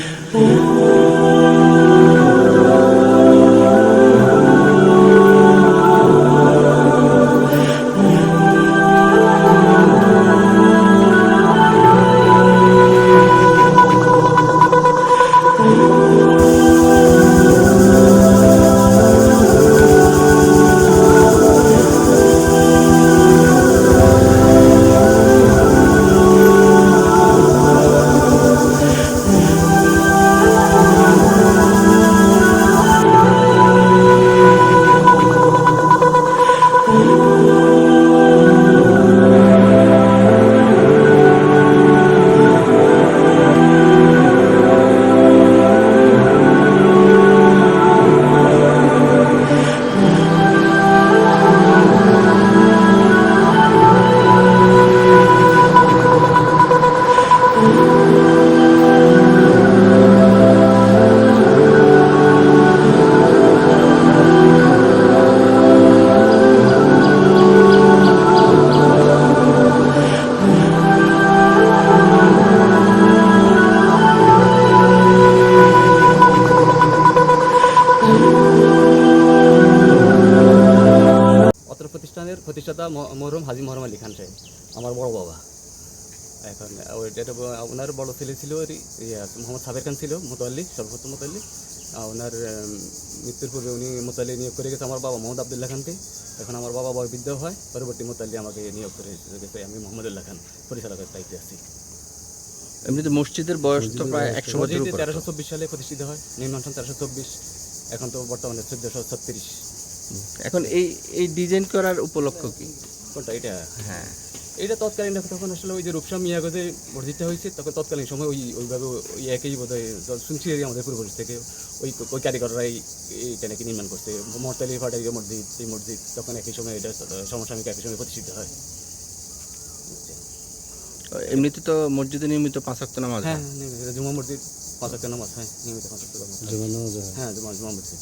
Ooh. প্রতিষ্ঠাতা মরহুম হাজি মহরম আলী খান সাহেব আমার বড় বাবা। এখন এটা ওনার বড় ছেলে ছিল মোহাম্মদ সাবের খান ছিল মোতাল্লি সর্বপ্রথম মোতাল্লি। ওনার মৃত্যুর পূর্বে উনি মোতাল্লি নিয়োগ করে গেছে আমার বাবা মোহাম্মদ আবদুল্লাহ খানকে। এখন আমার বাবা বয়বৃদ্ধ হয় পরবর্তী মোতাল্লি আমাকে নিয়োগ করে গেছে। আমি মোহাম্মদুল্লাহ খান পরিচালকের দায়িত্বে আছি। এমনিতে মসজিদের বয়স তো প্রায় একশো বছর তেরোশো চব্বিশ সালে প্রতিষ্ঠিত হয় নির্মাণ তেরোশো চব্বিশ এখন তো বর্তমানে চোদ্দোশো ছত্রিশ। এখন এই এই ডিজাইন করার উপলক্ষ কি? কোনটা? এটা? হ্যাঁ। এটা তৎকালীন তখন আসলে ওই যে রূপসা মিয়াগজে মসজিদটা হয়েছে তখন তৎকালীন সময় ওই ওইভাবে ওই একই বোধ হয় শুনছি আমাদের পূর্বপুরুষ থেকে ওই ওই কারিগররাই এইটা নাকি নির্মাণ করছে। মরতালি ফাটারি মসজিদ এই মসজিদ তখন একই সময় এটা সমসাময়িক একই সময় প্রতিষ্ঠিত হয়। এমনিতে তো মসজিদে নিয়মিত পাঁচ ওয়াক্ত নামাজ হ্যাঁ? জুমা মসজিদ পাঁচ একটা নামাজ হ্যাঁ নিয়মিত পাঁচ একটা নামাজ হ্যাঁ জুমা জুমা মসজিদ।